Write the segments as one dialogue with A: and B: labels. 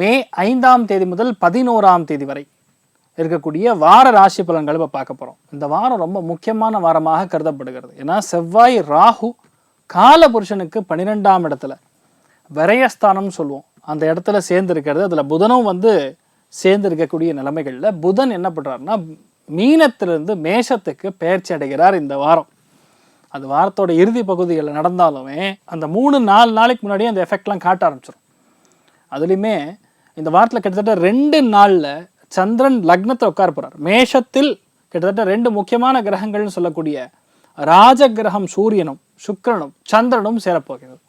A: மே ஐந்தாம் தேதி முதல் பதினோராம் தேதி வரை இருக்கக்கூடிய வார ராசி பலன்களை இப்போ பார்க்க போகிறோம் இந்த வாரம் ரொம்ப முக்கியமான வாரமாக கருதப்படுகிறது. ஏன்னா செவ்வாய் ராகு கால புருஷனுக்கு பன்னிரெண்டாம் இடத்துல விரயஸ்தானம்னு சொல்லுவோம். அந்த இடத்துல சேர்ந்துருக்கிறது. அதில் புதனும் வந்து சேர்ந்து இருக்கக்கூடிய நிலைமைகளில் புதன் என்ன பண்ணுறாருன்னா மீனத்திலிருந்து மேஷத்துக்கு பெயர்ச்சி அடைகிறார் இந்த வாரம். அது வாரத்தோட இறுதி பகுதிகளில் நடந்தாலுமே அந்த மூணு நாலு நாளைக்கு முன்னாடியே அந்த எஃபெக்ட்லாம் காட்ட ஆரம்பிச்சிடும் அதுலேயுமே இந்த வாரத்தில் கிட்டத்தட்ட ரெண்டு நாளில் சந்திரன் லக்னத்தை உட்கார போகிறார் மேஷத்தில் கிட்டத்தட்ட ரெண்டு முக்கியமான கிரகங்கள்னு சொல்லக்கூடிய ராஜ கிரகம் சூரியனும் சுக்கிரனும் சந்திரனும் சேரப்போகிறது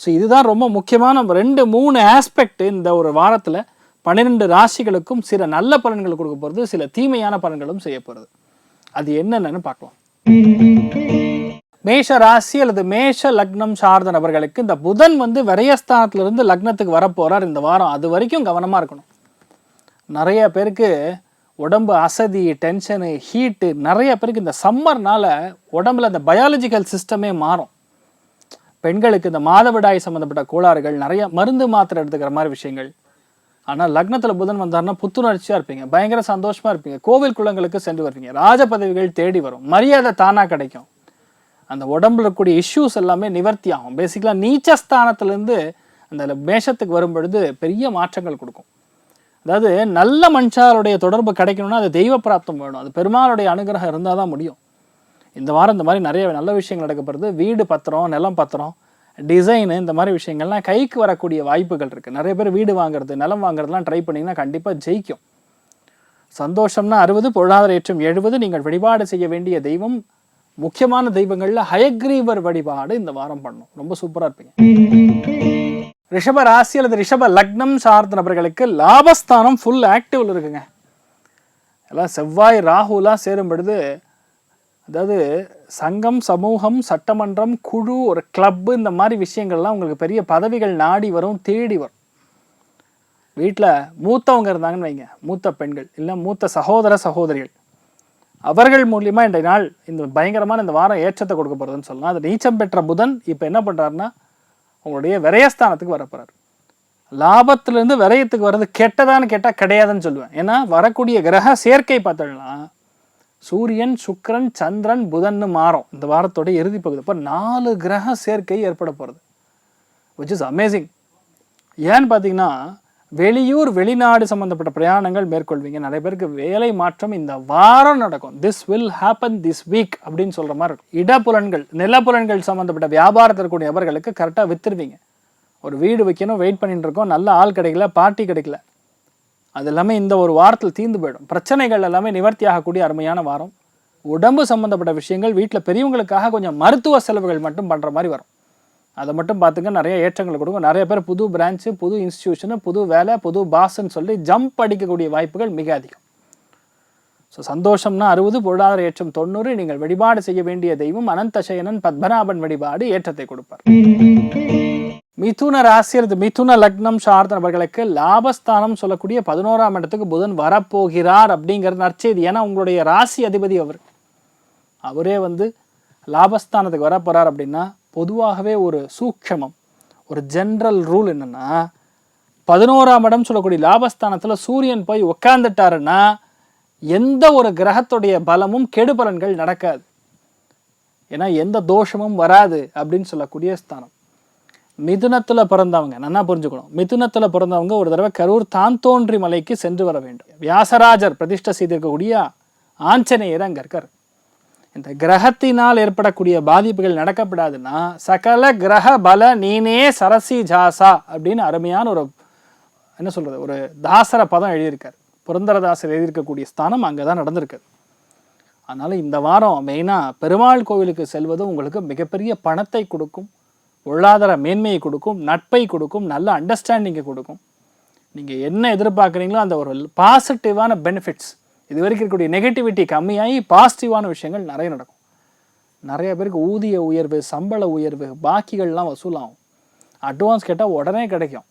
A: ஸோ இதுதான் ரொம்ப முக்கியமான ரெண்டு மூணு ஆஸ்பெக்ட் இந்த ஒரு வாரத்தில் பன்னிரெண்டு ராசிகளுக்கும் சில நல்ல பலன்கள் கொடுக்க போகிறது சில தீமையான பலன்களும் செய்ய போகிறது அது என்னென்னு பார்க்கலாம். மேஷ ராசி அல்லது மேஷ லக்னம் சார்ந்த நபர்களுக்கு இந்த புதன் வந்து விரயஸ்தானத்திலிருந்து லக்னத்துக்கு வரப்போகிறார் இந்த வாரம். அது வரைக்கும் கவனமாக இருக்கணும். நிறைய பேருக்கு உடம்பு அசதி டென்ஷனு ஹீட்டு நிறைய பேருக்கு இந்த சம்மர்னால் உடம்புல இந்த பயாலஜிக்கல் சிஸ்டமே மாறும். பெண்களுக்கு இந்த மாதவிடாய் சம்மந்தப்பட்ட கோளாறுகள் நிறைய மருந்து மாத்திரை எடுத்துக்கிற மாதிரி விஷயங்கள். ஆனால் லக்னத்தில் புதன் வந்தாருன்னா புத்துணர்ச்சியாக இருப்பீங்க. பயங்கர சந்தோஷமாக இருப்பீங்க. கோவில் குளங்களுக்கு சென்று வருவீங்க. ராஜ பதவிகள் தேடி வரும். மரியாதை தானாக கிடைக்கும். அந்த உடம்புல இருக்கக்கூடிய இஷ்யூஸ் எல்லாமே நிவர்த்தி ஆகும். பேசிக்கலாக நீச்சஸ்தானத்துலேருந்து அந்த மேஷத்துக்கு வரும் பொழுது பெரிய மாற்றங்கள் கொடுக்கும். அதாவது நல்ல மனுஷாருடைய தொடர்பு கிடைக்கணும்னா அது தெய்வ பிராப்தம் வேணும். அது பெருமாளுடைய அனுகிரகம் இருந்தால் தான் முடியும். இந்த வாரம் இந்த மாதிரி நிறைய நல்ல விஷயங்கள் நடக்கப்படுறது வீடு பத்திரம் நிலம் பத்திரம் டிசைனு இந்த மாதிரி விஷயங்கள்லாம் கைக்கு வரக்கூடிய வாய்ப்புகள் இருக்குது நிறைய பேர் வீடு வாங்குறது நிலம் வாங்குறதுலாம் ட்ரை பண்ணிங்கன்னா கண்டிப்பாக ஜெயிக்கும். சந்தோஷம்னா அறுபது பொருளாதார ஏற்றம் எழுபது நீங்கள் வழிபாடு செய்ய வேண்டிய தெய்வம் முக்கியமான தெய்வங்களில் ஹயக்ரீவர் வழிபாடு இந்த வாரம் பண்ணும். ரொம்ப சூப்பராக இருப்பீங்க. ரிஷப ராசி அல்லது ரிஷப லக்னம் சார்ந்த நபர்களுக்கு லாபஸ்தானம் ஃபுல் ஆக்டிவில் இருக்குங்க. எல்லாம் செவ்வாய் ராகுலாம் சேரும் பொழுது அதாவது சங்கம் சமூகம் சட்டமன்றம் குழு ஒரு கிளப்பு இந்த மாதிரி விஷயங்கள்லாம் உங்களுக்கு பெரிய பதவிகள் நாடி வரும் தேடி வரும். வீட்டில் மூத்தவங்க இருந்தாங்கன்னு வைங்க. மூத்த பெண்கள் இல்லை மூத்த சகோதர சகோதரிகள். அவர்கள் மூலியமாக இன்றைய நாள் இந்த பயங்கரமான இந்த வாரம் ஏற்றத்தை கொடுக்க போகிறதுன்னு சொல்லலாம். அது நீச்சம் பெற்ற புதன் இப்போ என்ன பண்ணுறாருன்னா உங்களுடைய விரயஸ்தானத்துக்கு வரப்போகிறார் லாபத்திலேருந்து விரயத்துக்கு வர்றது கெட்டதான்னு கேட்டால் கிடையாதுன்னு சொல்லுவேன். ஏன்னா வரக்கூடிய கிரக சேர்க்கை பார்த்தோம்னா சூரியன் சுக்கரன் சந்திரன் புதன்னு மாறும். இந்த வாரத்தோட இறுதி பகுதி. இப்போ நாலு கிரக சேர்க்கை ஏற்பட போகிறது விச் இஸ் அமேசிங் ஏன்னு பார்த்தீங்கன்னா வெளியூர் வெளிநாடு சம்பந்தப்பட்ட பிரயாணங்கள் மேற்கொள்வீங்க. நிறைய பேருக்கு வேலை மாற்றம் இந்த வாரம் நடக்கும். This will happen this week அப்படின்னு சொல்கிற மாதிரி இருக்கும். இடப்புலன்கள் நிலப்புலன்கள் சம்மந்தப்பட்ட வியாபாரத்தில் இருக்கக்கூடிய நபர்களுக்கு கரெக்டாக வித்துருவீங்க. ஒரு வீடு வைக்கணும் வெயிட் பண்ணிட்டு இருக்கோம். நல்ல ஆள் கிடைக்கல பார்ட்டி கிடைக்கல. அது எல்லாமே இந்த ஒரு வாரத்தில் தீர்ந்து போயிடும். பிரச்சனைகள் எல்லாமே நிவர்த்தி ஆகக்கூடிய அருமையான வாரம். உடம்பு சம்மந்தப்பட்ட விஷயங்கள் வீட்டில் பெரியவங்களுக்காக கொஞ்சம் மருத்துவ செலவுகள் மட்டும் பண்ணுற மாதிரி வரும். அதை மட்டும் பார்த்துங்க நிறைய ஏற்றங்கள் கொடுக்கும் நிறைய பேர் புது பிரான்ச்சு புது இன்ஸ்டியூஷனு புது வேலை புது பாஸ்ன்னு சொல்லி ஜம்ப் அடிக்கக்கூடிய வாய்ப்புகள் மிக அதிகம். ஸோ சந்தோஷம்னா அறுபது பொருளாதார ஏற்றம் தொண்ணூறு. நீங்கள் வழிபாடு செய்ய வேண்டிய தெய்வம் அனந்தசயனன் பத்மநாபன் வழிபாடு ஏற்றத்தை கொடுப்பார். மிதுன ராசி அல்லது மிதுன லக்னம் சார்ந்த நபர்களுக்கு லாபஸ்தானம் சொல்லக்கூடிய பதினோராம் இடத்துக்கு புதன் வரப்போகிறார் அப்படிங்கிற நற்செய்தி. ஏன்னா உங்களுடைய ராசி அதிபதி அவர். அவரே வந்து லாபஸ்தானத்துக்கு வரப்போறார் அப்படின்னா பொதுவாகவே ஒரு சூக்ஷமம் ஒரு ஜென்ரல் ரூல் என்னென்னா பதினோராம் இடம் சொல்லக்கூடிய லாபஸ்தானத்தில் சூரியன் போய் உட்காந்துட்டாருன்னா எந்த ஒரு கிரகத்துடைய பலமும் கெடுபலன்கள் நடக்காது. ஏன்னா எந்த தோஷமும் வராது அப்படின்னு சொல்லக்கூடிய ஸ்தானம். மிதுனத்தில் பிறந்தவங்க நல்லா புரிஞ்சுக்கணும்? மிதுனத்தில் பிறந்தவங்க ஒரு தடவை கரூர் தாந்தோன்றி மலைக்கு சென்று வர வேண்டும். வியாசராஜர் பிரதிஷ்டை செய்திருக்கக்கூடிய ஆஞ்சநேயர் அங்கே இருக்கார். இந்த கிரகத்தினால் ஏற்படக்கூடிய பாதிப்புகள் நடக்கப்படாதுன்னா சகல கிரக பல நீனே சரசி ஜாசா அப்படின்னு அருமையான ஒரு என்ன சொல்கிறது ஒரு தாசர பதம் எழுதியிருக்கார். புரந்தரதாசர் எழுதியிருக்கக்கூடிய ஸ்தானம் அங்கே தான் நடந்திருக்குது. அதனால இந்த வாரம் மெயினாக பெருமாள் கோவிலுக்கு செல்வது உங்களுக்கு மிகப்பெரிய பணத்தை கொடுக்கும் பொருளாதார மேன்மையை கொடுக்கும் நட்பை கொடுக்கும் நல்ல அண்டர்ஸ்டாண்டிங்கை கொடுக்கும். நீங்கள் என்ன எதிர்பார்க்குறீங்களோ அந்த ஒரு பாசிட்டிவான பெனிஃபிட்ஸ் இது வரைக்கும் இருக்கக்கூடிய நெகட்டிவிட்டி கம்மியாகி பாசிட்டிவான விஷயங்கள் நிறைய நடக்கும். நிறைய பேருக்கு ஊதிய உயர்வு சம்பள உயர்வு பாக்கிகள்லாம் வசூலாகும். அட்வான்ஸ் கேட்டால் உடனே கிடைக்கும்.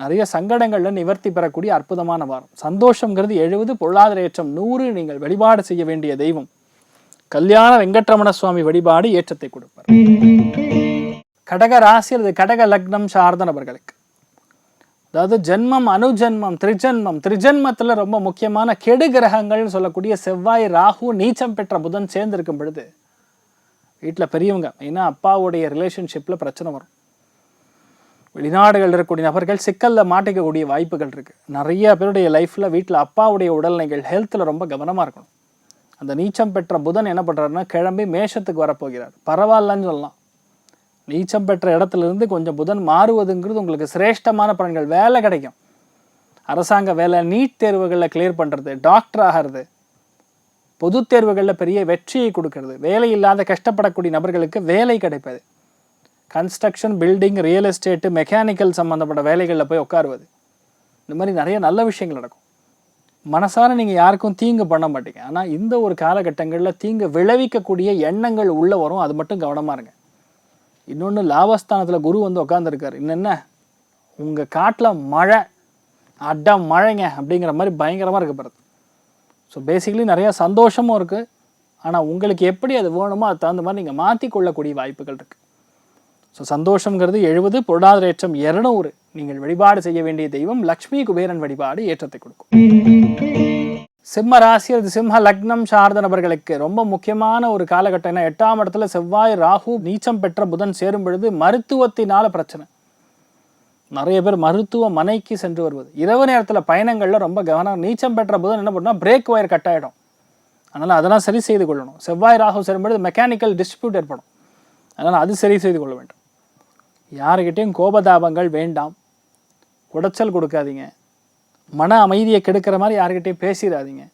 A: நிறைய சங்கடங்கள்ல நிவர்த்தி பெறக்கூடிய அற்புதமான வாரம். சந்தோஷங்கிறது எழுபது பொருளாதார ஏற்றம் நூறு நீங்கள் வழிபாடு செய்ய வேண்டிய தெய்வம். கல்யாண வெங்கட்ரமண சுவாமி வழிபாடு ஏற்றத்தை கொடுப்பார். கடக ராசி அல்லது கடக லக்னம் சார்ந்த நபர்களுக்கு அதாவது ஜென்மம் அனுஜென்மம் திரிஜென்மம். திரிஜென்மத்தில் ரொம்ப முக்கியமான கெடு கிரகங்கள்னு சொல்லக்கூடிய செவ்வாய் ராகு நீச்சம் பெற்ற புதன் சேர்ந்திருக்கும் பொழுது வீட்டில் பெரியவங்க ஏன்னா அப்பாவுடைய ரிலேஷன்ஷிப்பில் பிரச்சனை வரும். வெளிநாடுகள் இருக்கக்கூடிய நபர்கள் சிக்கலில் மாட்டிக்கக்கூடிய வாய்ப்புகள் இருக்குது நிறைய பேருடைய லைஃப்பில் வீட்டில் அப்பாவுடைய உடல்நிலைகள் ஹெல்த்தில் ரொம்ப கவனமாக இருக்கணும். அந்த நீச்சம் பெற்ற புதன் என்ன பண்ணுறாருன்னா கிளம்பி மேஷத்துக்கு வரப்போகிறார். பரவாயில்லன்னு சொல்லலாம். நீச்சம் பெற்ற இடத்துல இருந்து கொஞ்சம் புதன் மாறுவதுங்கிறது உங்களுக்கு சிரேஷ்டமான பலன்கள். வேலை கிடைக்கும். அரசாங்க வேலை நீட் தேர்வுகளில் கிளியர் பண்ணுறது டாக்டர் ஆகிறது பொது தேர்வுகளில் பெரிய வெற்றியை கொடுக்கறது. வேலை இல்லாத கஷ்டப்படக்கூடிய நபர்களுக்கு வேலை கிடைப்பது. Construction building real estate mechanical சம்மந்தப்பட்ட வேலைகளில் போய் உட்காருவது. இந்த மாதிரி நிறைய நல்ல விஷயங்கள் நடக்கும். மனசார நீங்கள் யாருக்கும் தீங்கு பண்ண மாட்டீங்க. ஆனால் இந்த ஒரு காலகட்டங்களில் தீங்கு விளைவிக்கக்கூடிய எண்ணங்கள் உள்ளே வரும். அது மட்டும் கவனமாக இருங்க. இன்னொன்று லாபஸ்தானத்தில் குரு வந்து உட்காந்துருக்காரு என்னென்ன உங்கள் காட்டில் மழை. அட்டா மழைங்க அப்படிங்கிற மாதிரி பயங்கரமாக இருக்கப்படுது ஸோ பேசிக்கலி நிறையா சந்தோஷமும் இருக்குது ஆனால் உங்களுக்கு எப்படி அது வேணுமோ அது தகுந்த மாதிரி நீங்கள் மாற்றி கொள்ளக்கூடிய வாய்ப்புகள் இருக்குது ஸோ சந்தோஷங்கிறது எழுபது பொருளாதார ஏற்றம் இரநூறு. நீங்கள் வழிபாடு செய்ய வேண்டிய தெய்வம் லக்ஷ்மி குபேரன் வழிபாடு ஏற்றத்தை கொடுக்கும். சிம்ம ராசி அது சிம்ம லக்னம் சார்ந்த நபர்களுக்கு ரொம்ப முக்கியமான ஒரு காலகட்டம் ஏன்னா எட்டாம் இடத்துல செவ்வாய் ராகு நீச்சம் பெற்ற புதன் சேரும் பொழுது மருத்துவத்தினால பிரச்சனை. நிறைய பேர் மருத்துவமனைக்கு சென்று வருவது. இரவு நேரத்தில் பயணங்களில் ரொம்ப கவனம். நீச்சம் பெற்ற புதன் என்ன பண்ணால் பிரேக் ஒயர் கட் ஆகிடும் அதனால் அதெல்லாம் சரி செய்து கொள்ளணும். செவ்வாய் ராகு சேரும் பொழுது மெக்கானிக்கல் டிஸ்பியூட் ஏற்படும். அதனால் அது சரி செய்து கொள்ள வேண்டும். யாருக்கிட்டேயும் கோபதாபங்கள் வேண்டாம். உடைச்சல் கொடுக்காதீங்க. மன அமைதியை கெடுக்கிற மாதிரி யாருக்கிட்டையும் பேசிடாதீங்க.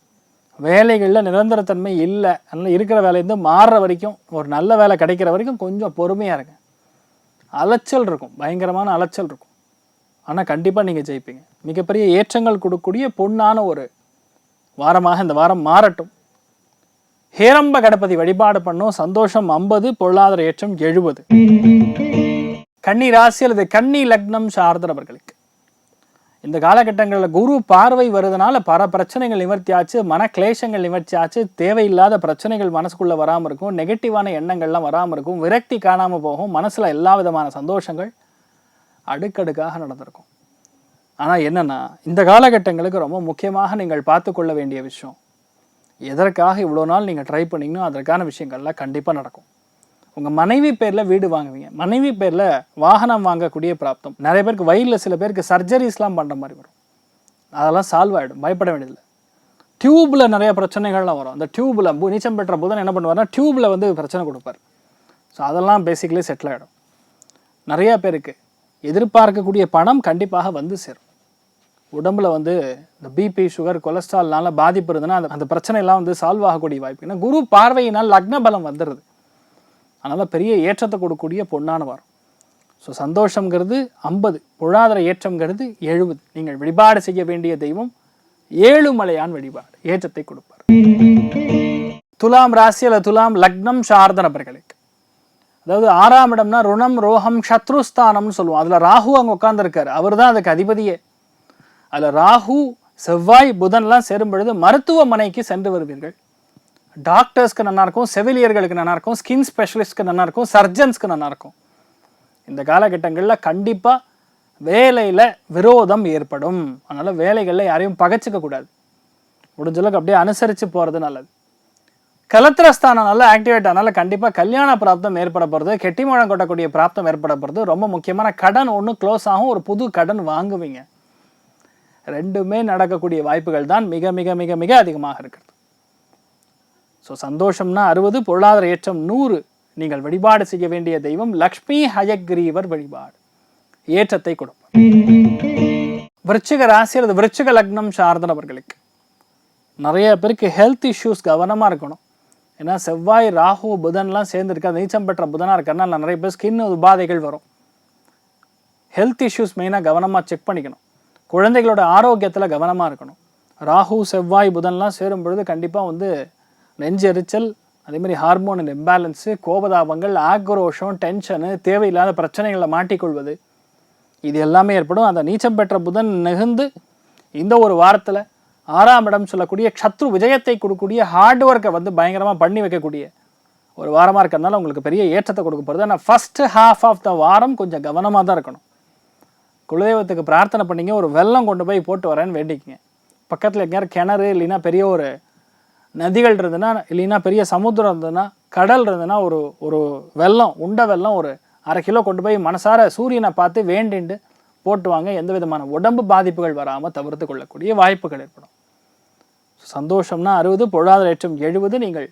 A: வேலைகளில் நிரந்தரத்தன்மை இல்லை. அதனால் இருக்கிற வேலையிருந்து மாறுற வரைக்கும் ஒரு நல்ல வேலை கிடைக்கிற வரைக்கும் கொஞ்சம் பொறுமையாக இருங்க. அலைச்சல் இருக்கும். பயங்கரமான அலைச்சல் இருக்கும். ஆனால் கண்டிப்பாக நீங்கள் ஜெயிப்பீங்க. மிகப்பெரிய ஏற்றங்கள் கொடுக்கக்கூடிய பொண்ணான ஒரு வாரமாக இந்த வாரம் மாறட்டும். ஹேரம்ப கணபதி வழிபாடு பண்ணும். சந்தோஷம் ஐம்பது பொருளாதார ஏற்றம் எழுபது. கன்னி ராசி அல்லது கன்னி லக்னம் சார்ந்தவர்களுக்கு இந்த காலகட்டங்களில் குரு பார்வை வருதுனால பல பிரச்சனைகள் நிவர்த்தியாச்சு மன கிளேஷங்கள் நிவர்த்தியாச்சு தேவையில்லாத பிரச்சனைகள் மனசுக்குள்ளே வராமல் இருக்கும் நெகட்டிவான எண்ணங்கள்லாம் வராமல் இருக்கும் விரக்தி காணாமல் போகும் மனசில் எல்லா விதமான சந்தோஷங்கள் அடுக்கடுக்காக நடந்திருக்கும். ஆனால் என்னென்னா இந்த காலகட்டங்களுக்கு ரொம்ப முக்கியமாக நீங்கள் பார்த்து கொள்ள வேண்டிய விஷயம் எதற்காக இவ்வளோ நாள் நீங்கள் ட்ரை பண்ணீங்கன்னா அதற்கான விஷயங்கள்லாம் கண்டிப்பாக நடக்கும். உங்கள் மனைவி பேரில் வீடு வாங்குவீங்க. மனைவி பேரில் வாகனம் வாங்கக்கூடிய பிராப்தம். நிறைய பேருக்கு வயலில் சில பேருக்கு சர்ஜரிஸ்லாம் பண்ணுற மாதிரி வரும். அதெல்லாம் சால்வ் ஆகிடும் பயப்பட வேண்டியதில்லை. டியூப்பில் நிறைய பிரச்சனைகள்லாம் வரும். அந்த டியூப்பில் நீச்சம் பெற்ற புதன் என்ன பண்ணுவார்னா டியூப்பில் வந்து பிரச்சனை கொடுப்பார். ஸோ அதெல்லாம் பேசிக்கலி செட்டில் ஆகிடும் நிறையா பேருக்கு எதிர்பார்க்கக்கூடிய பணம் கண்டிப்பாக வந்து சேரும். உடம்புல வந்து இந்த பிபி சுகர் கொலஸ்ட்ரால்னால பாதிப்பு இருந்ததுன்னா அந்த அந்த பிரச்சனையெல்லாம் வந்து சால்வ் ஆகக்கூடிய வாய்ப்பு. ஏன்னா குரு பார்வையினால் லக்ன பலம் வந்துடுது. அதனால் பெரிய ஏற்றத்தை கொடுக்கக்கூடிய பொன்னான வாரம். ஸோ சந்தோஷங்கிறது ஐம்பது பொருளாதார ஏற்றம்ங்கிறது எழுபது. நீங்கள் வழிபாடு செய்ய வேண்டிய தெய்வம் ஏழுமலையான் வழிபாடு ஏற்றத்தை கொடுப்பார். துலாம் ராசி துலாம் லக்னம் சார்ந்த நபர்களுக்கு. அதாவது ஆறாம் இடம்னா ருணம் ரோகம் சத்ருஸ்தானம்னு சொல்லுவோம். அதில் ராகு அங்கே உட்காந்துருக்கார் அவர் தான் அதுக்கு அதிபதியே. அதில் ராகு செவ்வாய் புதன்லாம் சேரும் பொழுது மருத்துவமனைக்கு சென்று வருவீர்கள். டாக்டர்ஸ்க்கு நல்லாயிருக்கும் செவிலியர்களுக்கு நல்லாயிருக்கும் ஸ்கின் ஸ்பெஷலிஸ்ட்க்கு நல்லாயிருக்கும் சர்ஜன்ஸ்க்கு நல்லாயிருக்கும் இந்த காலகட்டங்களில் கண்டிப்பாக வேலையில் விரோதம் ஏற்படும். அதனால் வேலைகளில் யாரையும் பகைச்சிக்க கூடாது. அப்படியே அனுசரித்து போகிறது நல்லது. கலத்திரஸ்தானம் நல்லா ஆக்டிவேட் ஆனால் கண்டிப்பாக கல்யாண பிராப்தம் ஏற்பட போகிறது கெட்டி முழம் கொட்டக்கூடிய பிராப்தம் ஏற்பட போகிறது ரொம்ப முக்கியமான கடன் ஒன்று க்ளோஸ் ஆகும் ஒரு புது கடன் வாங்குவீங்க. ரெண்டுமே நடக்கக்கூடிய வாய்ப்புகள் தான் மிக மிக மிக மிக அதிகமாக இருக்கிறது. ஸோ சந்தோஷம்னா அறுபது பொருளாதார ஏற்றம் நூறு. நீங்கள் வழிபாடு செய்ய வேண்டிய தெய்வம் லக்ஷ்மி ஹயக்ரீவர் வழிபாடு. ஏற்றத்தை கொடுப்பார் விருச்சிக ராசி அல்லது விருச்சிக லக்னம் சார்ந்தவர்களுக்கு. நிறைய பேருக்கு ஹெல்த் இஷ்யூஸ் கவனமாக இருக்கணும். ஏன்னா செவ்வாய் ராகு புதன்லாம் சேர்ந்துருக்கு. நீச்சம் பெற்ற புதனாக இருக்கிறனால நிறைய பேர் ஸ்கின் உபாதைகள் வரும். ஹெல்த் இஷ்யூஸ் மெயினாக கவனமாக செக் பண்ணிக்கணும். குழந்தைகளோட ஆரோக்கியத்தில் கவனமாக இருக்கணும். ராகு செவ்வாய் புதன்லாம் சேரும் பொழுது கண்டிப்பாக வந்து நெஞ்செரிச்சல் அதேமாதிரி ஹார்மோனல் இம்பேலன்ஸு கோபதாபங்கள் ஆக்ரோஷம் டென்ஷனு தேவையில்லாத பிரச்சனைகளில் மாட்டிக்கொள்வது. இது எல்லாமே ஏற்படும். அந்த நீச்சம் பெற்ற புதன் நெகுந்து இந்த ஒரு வாரத்தில் ஆறாம் இடம் சொல்லக்கூடிய சத்ரு விஜயத்தை கொடுக்கக்கூடிய ஹார்ட் ஒர்க்கை வந்து பயங்கரமாக பண்ணி வைக்கக்கூடிய ஒரு வாரமாக இருக்கிறதுனால உங்களுக்கு பெரிய ஏற்றத்தை கொடுக்க போகிறது ஆனால் ஃபஸ்ட்டு ஹாஃப் ஆஃப் த வாரம் கொஞ்சம் கவனமாக தான் இருக்கணும். குலதெய்வத்துக்கு பிரார்த்தனை பண்ணிங்க ஒரு வெள்ளம் கொண்டு போய் போட்டு வரேன்னு வேண்டிக்கிங்க. பக்கத்தில் எங்கேயாவது கிணறு இல்லைன்னா பெரிய ஒரு நதிகள் இருந்ததுன்னா இல்லைன்னா பெரிய சமுத்திரம் இருந்ததுன்னா கடல் இருந்ததுன்னா ஒரு ஒரு வெள்ளம் உண்ட வெள்ளம் ஒரு அரை கிலோ கொண்டு போய் மனசார சூரியனை பார்த்து வேண்டிண்டு போட்டுவாங்க. எந்த விதமான உடம்பு பாதிப்புகள் வராமல் தவிர்த்து கொள்ளக்கூடிய வாய்ப்புகள் ஏற்படும். சந்தோஷம்னா அறுபது பொருளாதாரம் எழுபது. நீங்கள்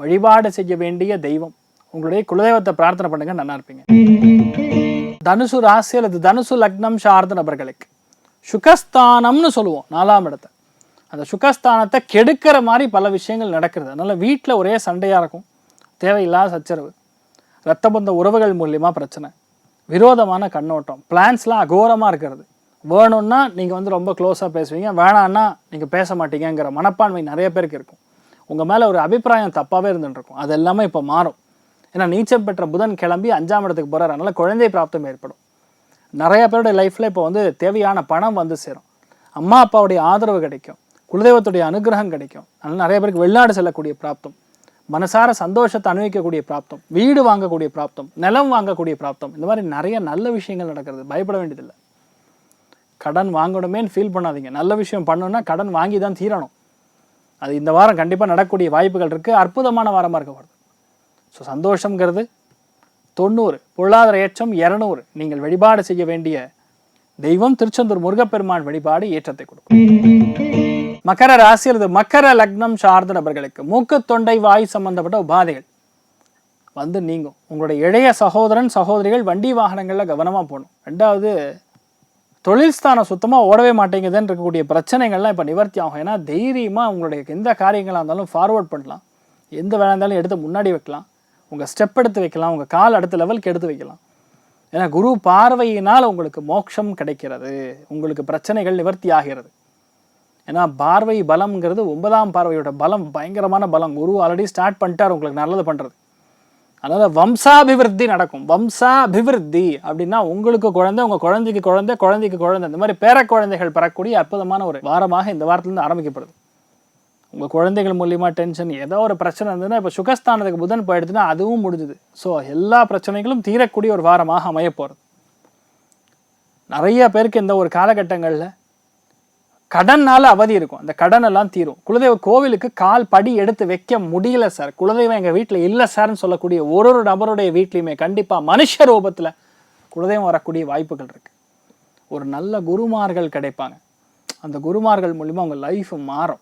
A: வழிபாடு செய்ய வேண்டிய தெய்வம். உங்களுடைய குலதெய்வத்தை பிரார்த்தனை பண்ணுங்க நல்லா இருப்பீங்க. தனுசு ராசி அல்லது தனுசு லக்னம் சார்ந்த நபர்களுக்கு சுகஸ்தானம்னு சொல்லுவோம் நாலாம் இடத்தை. அந்த சுகஸ்தானத்தை கெடுக்கிற மாதிரி பல விஷயங்கள் நடக்கிறது. அதனால் வீட்டில் ஒரே சண்டையாக இருக்கும். தேவையில்லாத சச்சரவு. ரத்த பந்த உறவுகள் மூலியமாக பிரச்சனை. விரோதமான கண்ணோட்டம். பிளான்ஸ்லாம் அகோரமாக இருக்கிறது. வேணும்னா நீங்கள் வந்து ரொம்ப க்ளோஸாக பேசுவீங்க. வேணான்னா நீங்கள் பேச மாட்டீங்கங்கிற மனப்பான்மை நிறைய பேருக்கு இருக்கும். உங்கள் மேலே ஒரு அபிப்பிராயம் தப்பாகவே இருந்துருக்கும் அது எல்லாமே இப்போ மாறும். ஏன்னா நீச்சம் பெற்ற புதன் கிளம்பி அஞ்சாம் இடத்துக்கு போகிறார் அதனால் குழந்தை பிராப்தம் ஏற்படும். நிறைய பேருடைய லைஃப்பில் இப்போ வந்து தேவையான பணம் வந்து சேரும். அம்மா அப்பாவுடைய ஆதரவு கிடைக்கும். குலதெய்வத்துடைய அனுகிரகம் கிடைக்கும். அதனால் நிறைய பேருக்கு வெளிநாடு செல்லக்கூடிய பிராப்தம் மனசார சந்தோஷத்தை அனுபவிக்கக்கூடிய பிராப்தம் வீடு வாங்கக்கூடிய பிராப்தம் நிலம் வாங்கக்கூடிய பிராப்தம் இந்த மாதிரி நிறைய நல்ல விஷயங்கள் நடக்கிறது. பயப்பட வேண்டியதில்லை. கடன் வாங்கணுமேனு ஃபீல் பண்ணாதீங்க. நல்ல விஷயம் பண்ணணும்னா கடன் வாங்கி தான் தீரணும். அது இந்த வாரம் கண்டிப்பாக நடக்கக்கூடிய வாய்ப்புகள் இருக்குது அற்புதமான வாரமாக இருக்க வருது ஸோ சந்தோஷங்கிறது தொண்ணூறு பொருளாதார ஏற்றம் இரநூறு. நீங்கள் வழிபாடு செய்ய வேண்டிய தெய்வம் திருச்செந்தூர் முருகப்பெருமான் வழிபாடு ஏற்றத்தை கொடுக்கும். மகர ராசி அல்லது மக்கர லக்னம் சார்ந்த நபர்களுக்கு மூக்கு தொண்டை வாய் சம்பந்தப்பட்ட உபாதைகள் வந்து நீங்கும். உங்களுடைய இளைய சகோதரன் சகோதரிகள் வண்டி வாகனங்களில் கவனமாக போகணும். ரெண்டாவது தொழில் ஸ்தானம் சுத்தமாக ஓடவே மாட்டேங்குதுன்னு இருக்கக்கூடிய பிரச்சனைகள்லாம் இப்போ நிவர்த்தி ஆகும். ஏன்னா தைரியமாக உங்களுடைய எந்த காரியங்களாக இருந்தாலும் ஃபார்வர்ட் பண்ணலாம். எந்த வேலை இருந்தாலும் எடுத்து முன்னாடி வைக்கலாம். உங்கள் ஸ்டெப் எடுத்து வைக்கலாம். உங்கள் கால் அடுத்த லெவலுக்கு எடுத்து வைக்கலாம். ஏன்னா குரு பார்வையினால் உங்களுக்கு மோட்சம் கிடைக்கிறது. உங்களுக்கு பிரச்சனைகள் நிவர்த்தி ஆகிறது. ஏன்னா பார்வை பலம்ங்கிறது ஒன்பதாம் பார்வையோட பலம் பயங்கரமான பலம். குரு ஆல்ரெடி ஸ்டார்ட் பண்ணிட்டார் உங்களுக்கு நல்லது பண்ணுறது அதனால் வம்சாபிவிருத்தி நடக்கும். வம்சாபிவிருத்தி அப்படின்னா உங்களுக்கு குழந்தை உங்கள் குழந்தைக்கு குழந்தை குழந்தைக்கு குழந்தை. இந்த மாதிரி பேர குழந்தைகள் பெறக்கூடிய அற்புதமான ஒரு வாரமாக இந்த வாரத்துலேருந்து ஆரம்பிக்கப்படுது. உங்கள் குழந்தைகள் மூலியமாக டென்ஷன் ஏதோ ஒரு பிரச்சனை இருந்ததுன்னா இப்போ சுகஸ்தானத்துக்கு புதன் போயிடுதுன்னா அதுவும் முடிஞ்சுது. ஸோ எல்லா பிரச்சனைகளும் தீரக்கூடிய ஒரு வாரமாக அமைய போகிறது நிறைய பேருக்கு இந்த ஒரு காலகட்டங்களில் கடன்னால அவதி இருக்கும். அந்த கடன் எல்லாம் தீரும். குலதெய்வ கோவிலுக்கு கால் படி எடுத்து வைக்க முடியல சார். குலதெய்வம் எங்கள் வீட்டில் இல்லை சார்னு சொல்லக்கூடிய ஒரு ஒரு நபருடைய வீட்லையுமே கண்டிப்பாக மனுஷ ரூபத்தில் குலதெய்வம் வரக்கூடிய வாய்ப்புகள் இருக்கு. ஒரு நல்ல குருமார்கள் கிடைப்பாங்க. அந்த குருமார்கள் மூலிமா உங்கள் லைஃப் மாறும்.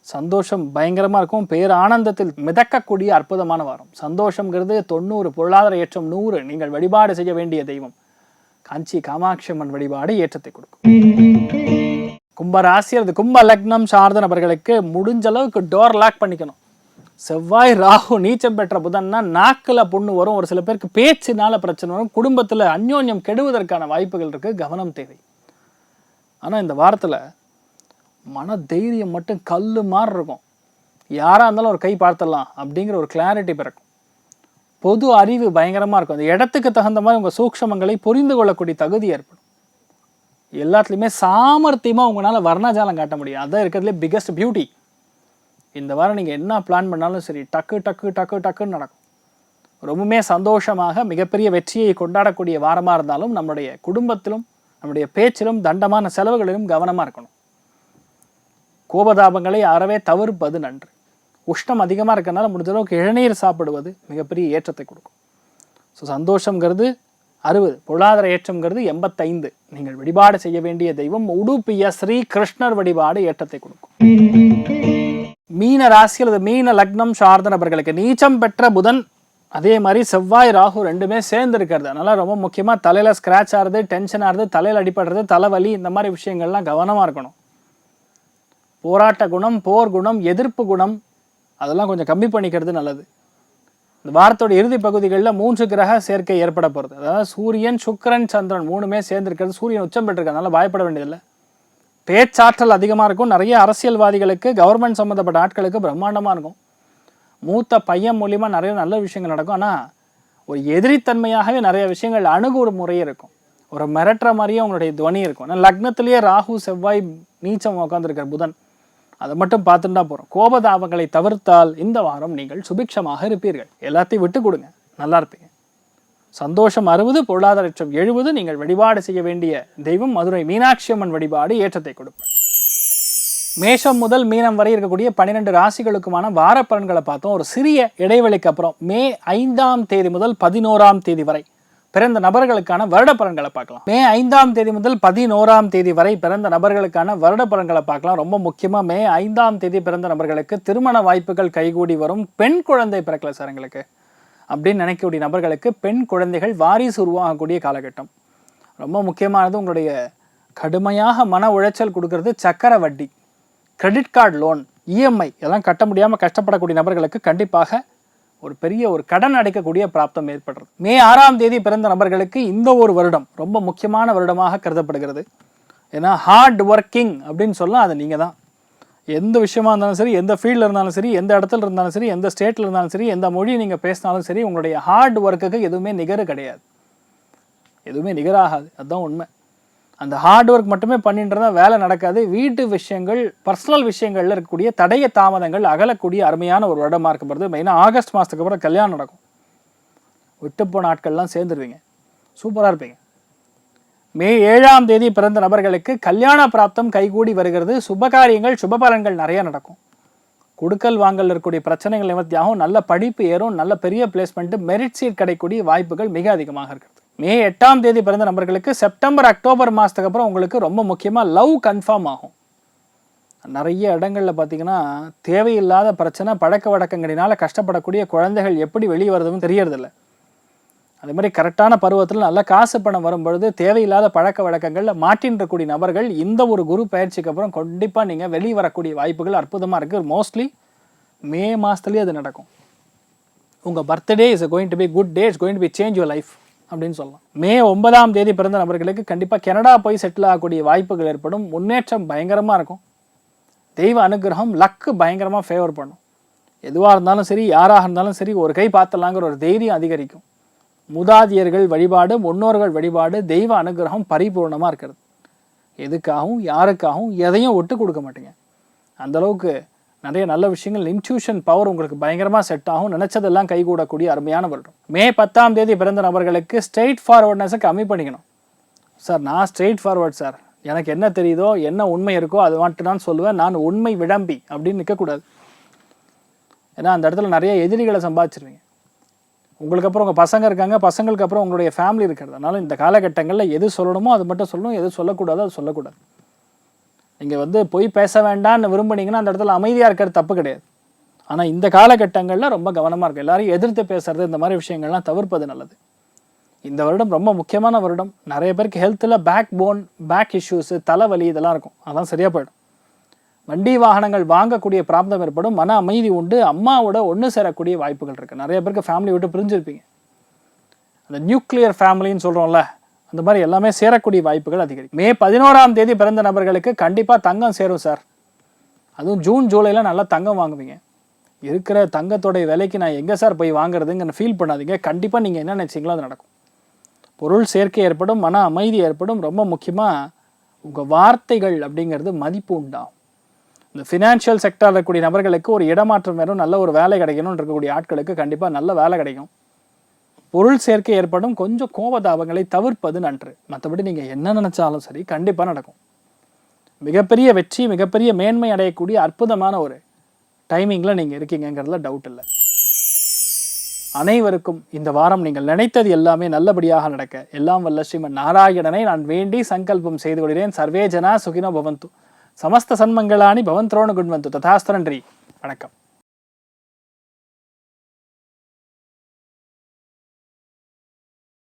A: சந்தோஷம் பயங்கரமாக இருக்கும். பேர் ஆனந்தத்தில் மிதக்கக்கூடிய அற்புதமான வாரம். சந்தோஷங்கிறது தொண்ணூறு பொருளாதார ஏற்றம் நூறு. நீங்கள் வழிபாடு செய்ய வேண்டிய தெய்வம். காஞ்சி காமாட்சி அம்மன் வழிபாடு ஏற்றத்தை கொடுக்கும். கும்பராசியர் ராசி அல்லது கும்ப லக்னம் சார்ந்த நபர்களுக்கு முடிஞ்ச அளவுக்கு டோர் லாக் பண்ணிக்கணும். செவ்வாய் ராகு நீச்சம் பெற்ற புதன்னா நாக்கில் புண்ணு வரும். ஒரு சில பேருக்கு பேச்சினால பிரச்சனை வரும். குடும்பத்தில் அந்யோன்யம் கெடுவதற்கான வாய்ப்புகள் இருக்கு. கவனம் தேவை. ஆனால் இந்த வாரத்தில் மன தைரியம் மட்டும் கல் மாதிரி இருக்கும். யாராக இருந்தாலும் ஒரு கை பார்த்துடலாம் அப்படிங்கிற ஒரு கிளாரிட்டி பிறக்கும். பொது அறிவு பயங்கரமாக இருக்கும். அந்த இடத்துக்கு தகுந்த மாதிரி உங்கள் சூக்ஷமங்களை புரிந்து கொள்ளக்கூடிய தகுதி ஏற்படும். எல்லாத்துலேயுமே சாமர்த்தியமாக உங்களால் வர்ணஜாலம் காட்ட முடியும். அதான் இருக்கிறதுலே பிக்கஸ்ட் பியூட்டி இந்த வாரம் நீங்கள் என்ன பிளான் பண்ணாலும் சரி டக்கு டக்கு டக்கு டக்குன்னு நடக்கும். ரொம்பவுமே சந்தோஷமாக மிகப்பெரிய வெற்றியை கொண்டாடக்கூடிய வாரமாக இருந்தாலும் நம்முடைய குடும்பத்திலும் நம்முடைய பேச்சிலும் தண்டமான செலவுகளிலும் கவனமாக இருக்கணும். கோபதாபங்களை அறவே தவிர்ப்பது நன்று. உஷ்ணம் அதிகமாக இருக்கறனால முடிஞ்ச அளவுக்கு இளநீர் சாப்பிடுவது மிகப்பெரிய ஏற்றத்தை கொடுக்கும். ஸோ சந்தோஷங்கிறது அறுபது. பொருளாதார ஏற்றம்ங்கிறது எண்பத்தைந்து. நீங்கள் வழிபாடு செய்ய வேண்டிய தெய்வம் உடுப்பிய ஸ்ரீ கிருஷ்ணர் வழிபாடு ஏற்றத்தை கொடுக்கும். மீன ராசி அல்லது மீன லக்னம் சார்ந்த நபர்களுக்கு நீச்சம் பெற்ற புதன் அதே மாதிரி செவ்வாய் ராகு ரெண்டுமே சேர்ந்து இருக்கிறது அதனால ரொம்ப முக்கியமாக தலையில் ஸ்க்ராட்ச் ஆகிறது டென்ஷன் ஆகுது தலையில் அடிபடுறது தலைவலி இந்த மாதிரி விஷயங்கள்லாம் கவனமாக இருக்கணும். போராட்ட குணம் போர் குணம் எதிர்ப்பு குணம் அதெல்லாம் கொஞ்சம் கம்மி பண்ணிக்கிறது நல்லது. இந்த வாரத்தோட இறுதி பகுதிகளில் மூன்று கிரக சேர்க்கை ஏற்பட போகிறது அதாவது சூரியன் சுக்கிரன் சந்திரன் மூணுமே சேர்ந்திருக்கிறது. சூரியன் உச்சம் பெற்றிருக்கிறதுனால பயப்பட வேண்டியதில்லை. பேச்சாற்றல் அதிகமாக இருக்கும். நிறைய அரசியல்வாதிகளுக்கு கவர்மெண்ட் சம்மந்தப்பட்ட ஆட்களுக்கு பிரம்மாண்டமாக இருக்கும். மூத்த பையன் மூலியமாக நிறைய நல்ல விஷயங்கள் நடக்கும். ஆனால் ஒரு எதிரித்தன்மையாகவே நிறைய விஷயங்கள் அணுகுற முறையே இருக்கும். ஒரு மிரட்டுற மாதிரியே உங்களுடைய துவனி இருக்கும். ஆனால் லக்னத்திலேயே ராகு செவ்வாய் நீச்சம் உட்காந்துருக்கார் புதன். அதை மட்டும் பார்த்துட்டா போகிறோம் கோபதாபங்களை தவிர்த்தால் இந்த வாரம் நீங்கள் சுபிக்ஷமாக இருப்பீர்கள். எல்லாத்தையும் விட்டு கொடுங்க. நல்லா இருப்பீங்க. சந்தோஷம் அறுபது பொருளாதார லட்சம் எழுபது நீங்கள் வழிபாடு செய்ய வேண்டிய தெய்வம் மதுரை மீனாட்சி அம்மன் வழிபாடு ஏற்றத்தை கொடுப்பார். மேஷம் முதல் மீனம் வரை இருக்கக்கூடிய பன்னிரெண்டு ராசிகளுக்குமான வார பலன்களை பார்த்தோம். ஒரு சிறிய இடைவெளிக்கு அப்புறம் மே ஐந்தாம் தேதி முதல் பதினோராம் தேதி வரை பிறந்த நபர்களுக்கான வருட பலன்களை பார்க்கலாம். மே ஐந்தாம் தேதி முதல் பதினோராம் தேதி வரை பிறந்த நபர்களுக்கான வருட பலன்களை பார்க்கலாம். ரொம்ப முக்கியமாக மே ஐந்தாம் தேதி பிறந்த நபர்களுக்கு திருமண வாய்ப்புகள் கைகூடி வரும் பெண் குழந்தை பிறக்கல சார் எங்களுக்கு. அப்படின்னு நினைக்கக்கூடிய நபர்களுக்கு பெண் குழந்தைகள் வாரிசு உருவாகக்கூடிய காலகட்டம். ரொம்ப முக்கியமானது உங்களுடைய கடுமையாக மன உளைச்சல் கொடுக்கறது சக்கர வட்டி கிரெடிட் கார்டு லோன் இஎம்ஐ இதெல்லாம் கட்ட முடியாமல் கஷ்டப்படக்கூடிய நபர்களுக்கு கண்டிப்பாக ஒரு பெரிய ஒரு கடன் அடைக்கக்கூடிய பிராப்தம் ஏற்படுறது. மே ஆறாம் தேதி பிறந்த நபர்களுக்கு இந்த ஒரு வருடம் ரொம்ப முக்கியமான வருடமாக கருதப்படுகிறது. ஏன்னா ஹார்ட் ஒர்க்கிங் அப்படின்னு சொல்லலாம் அது நீங்கள் தான். எந்த விஷயமா இருந்தாலும் சரி எந்த ஃபீல்டில் இருந்தாலும் சரி எந்த இடத்துல இருந்தாலும் சரி எந்த ஸ்டேட்டில் இருந்தாலும் சரி எந்த மொழி நீங்கள் பேசினாலும் சரி உங்களுடைய ஹார்ட் ஒர்க்குக்கு எதுவுமே நிகர் கிடையாது. எதுவுமே நிகராகாது. அதுதான் உண்மை. அந்த ஹார்ட் ஒர்க் மட்டுமே பண்ணிட்டு வேலை நடக்காது. வீட்டு விஷயங்கள் பர்சனல் விஷயங்களில் இருக்கக்கூடிய தடைய தாமதங்கள் அகலக்கூடிய அருமையான ஒரு வருடமாக இருக்கப்படுது மெயினாக ஆகஸ்ட் மாதத்துக்கு அப்புறம் கல்யாணம் நடக்கும். விட்டு போன ஆட்கள்லாம் சேர்ந்துருவீங்க. சூப்பராக இருப்பீங்க. மே ஏழாம் தேதி பிறந்த நபர்களுக்கு கல்யாண பிராப்தம் கைகூடி வருகிறது. சுபகாரியங்கள் சுபபலன்கள் நிறைய நடக்கும். கொடுக்கல் வாங்கல் இருக்கக்கூடிய பிரச்சனைகள் நிவர்த்தியாகவும் நல்ல படிப்பு ஏறும். நல்ல பெரிய பிளேஸ்மெண்ட்டு மெரிட் சீட் கிடைக்கக்கூடிய வாய்ப்புகள் மிக அதிகமாக இருக்குது மே எட்டாம் தேதி பிறந்த நபர்களுக்கு செப்டம்பர் அக்டோபர் மாதத்துக்கு அப்புறம் உங்களுக்கு ரொம்ப முக்கியமாக லவ் கன்ஃபார்ம் ஆகும். நிறைய இடங்களில் பார்த்தீங்கன்னா தேவையில்லாத பிரச்சனை பழக்க வழக்கங்களினால் கஷ்டப்படக்கூடிய குழந்தைகள் எப்படி வெளியே வருதுன்னு தெரியறதில்ல. அதே மாதிரி கரெக்டான பருவத்தில் நல்ல காசு பணம் வரும்பொழுது தேவையில்லாத பழக்க வழக்கங்களில் மாட்டின்றக்கூடிய நபர்கள் இந்த ஒரு குரு பயிற்சிக்கு அப்புறம் கண்டிப்பாக நீங்கள் வெளியே வரக்கூடிய வாய்ப்புகள் அற்புதமாக இருக்குது மோஸ்ட்லி மே மாதத்துலேயே அது நடக்கும். உங்கள் birthday is going to be good day is going to be change your life அப்படின்னு சொல்லலாம். மே ஒன்பதாம் தேதி பிறந்த நபர்களுக்கு கண்டிப்பாக கனடா போய் செட்டில் ஆகக்கூடிய வாய்ப்புகள் ஏற்படும். முன்னேற்றம் பயங்கரமாக இருக்கும். தெய்வ அனுகிரகம் லக்கு பயங்கரமாக ஃபேவர் பண்ணும். எதுவாக இருந்தாலும் சரி யாராக இருந்தாலும் சரி ஒரு கை பார்த்தலாங்கிற ஒரு தைரியம் அதிகரிக்கும். முதாதியர்கள் வழிபாடு முன்னோர்கள் வழிபாடு தெய்வ அனுகிரகம் பரிபூர்ணமாக இருக்கிறது. எதுக்காகவும் யாருக்காகவும் எதையும் ஒட்டு கொடுக்க மாட்டேங்க. அந்த அளவுக்கு நிறைய நல்ல விஷயங்கள் இன்ட்யூஷன் பவர் உங்களுக்கு பயங்கரமாக செட் ஆகும் நினச்சதெல்லாம் கைகூடக்கூடிய அருமையான வருடம் மே பத்தாம் தேதி பிறந்த நபர்களுக்கு ஸ்ட்ரெயிட் ஃபார்வர்ட்னஸை கம்மி பண்ணிக்கணும். சார் நான் ஸ்ட்ரெயிட் ஃபார்வர்ட் சார். எனக்கு என்ன தெரியுதோ என்ன உண்மை இருக்கோ அது மட்டும் தான் சொல்லுவேன். நான் உண்மை விளம்பி அப்படின்னு நிற்கக்கூடாது ஏன்னா அந்த இடத்துல நிறைய எதிரிகளை சம்பாதிச்சிருவீங்க. உங்களுக்கு அப்புறம் உங்கள் பசங்க இருக்காங்க பசங்களுக்கு அப்புறம் உங்களுடைய ஃபேமிலி இருக்கிறது. அதனால் இந்த காலகட்டங்களில் எது சொல்லணுமோ அது மட்டும் சொல்லணும் எது சொல்லக்கூடாதோ அது சொல்லக்கூடாது. நீங்கள் வந்து பொய் பேச வேண்டாம்னு விரும்புனீங்கன்னா அந்த இடத்துல அமைதியாக இருக்கிறது தப்பு கிடையாது. ஆனால் இந்த காலகட்டங்களில் ரொம்ப கவனமாக இருக்கும் எல்லாரையும் எதிர்த்து பேசுறது இந்த மாதிரி விஷயங்கள்லாம் தவிர்ப்பது நல்லது. இந்த வருடம் ரொம்ப முக்கியமான வருடம். நிறைய பேருக்கு ஹெல்த்தில் பேக் போன் பேக் இஷ்யூஸு தலைவலி இதெல்லாம் இருக்கும். அதெல்லாம் சரியாக போயிடும். வண்டி வாகனங்கள் வாங்கக்கூடிய பிராப்தம் ஏற்படும். மன அமைதி உண்டு. அம்மாவோட ஒன்று சேரக்கூடிய வாய்ப்புகள் இருக்குது நிறைய பேருக்கு ஃபேமிலி விட்டு பிரிஞ்சிருப்பீங்க. அந்த நியூக்ளியர் ஃபேமிலின்னு சொல்கிறோம்ல இந்த மாதிரி எல்லாமே சேரக்கூடிய வாய்ப்புகள் அதிகரிக்கும். மே பதினோராம் தேதி பிறந்த நபர்களுக்கு கண்டிப்பாக தங்கம் சேரும் சார். அதுவும் ஜூன் ஜூலையில் நல்லா தங்கம் வாங்குவீங்க. இருக்கிற தங்கத்தோடைய விலைக்கு நான் எங்கே சார் போய் வாங்குறதுங்கிற ஃபீல் பண்ணாதீங்க. கண்டிப்பாக நீங்கள் என்ன நினச்சிங்களோ அது நடக்கும். பொருள் சேர்க்கை ஏற்படும் மன அமைதி ஏற்படும். ரொம்ப முக்கியமாக உங்கள் வார்த்தைகள் அப்படிங்கிறது மதிப்பு உண்டாகும். இந்த ஃபினான்ஷியல் செக்டரில் இருக்கக்கூடிய நபர்களுக்கு ஒரு இடமாற்றம் வேணும் நல்ல ஒரு வேலை கிடைக்கணும்னு இருக்கக்கூடிய ஆட்களுக்கு கண்டிப்பாக நல்ல வேலை கிடைக்கும். பொருள் சேர்க்கை ஏற்படும் கொஞ்சம் கோபதாபங்களை தவிர்ப்பது நன்று. மற்றபடி நீங்கள் என்ன நினச்சாலும் சரி கண்டிப்பாக நடக்கும். மிகப்பெரிய வெற்றி மிகப்பெரிய மேன்மை அடையக்கூடிய அற்புதமான ஒரு டைமிங்கில் நீங்கள் இருக்கீங்கங்கிறதுல டவுட் இல்லை. அனைவருக்கும் இந்த வாரம் நீங்கள் நினைத்தது எல்லாமே நல்லபடியாக நடக்க. எல்லாம் வல்ல ஸ்ரீமன் நாராயணனை நான் வேண்டி சங்கல்பம் செய்து கொள்கிறேன். சர்வே ஜனா சுகினோ பவந்து. சமஸ்த சன்மங்களானி பவந்த்ரோணு குண்வந்து. ததாஸ்தரன்றி வணக்கம்.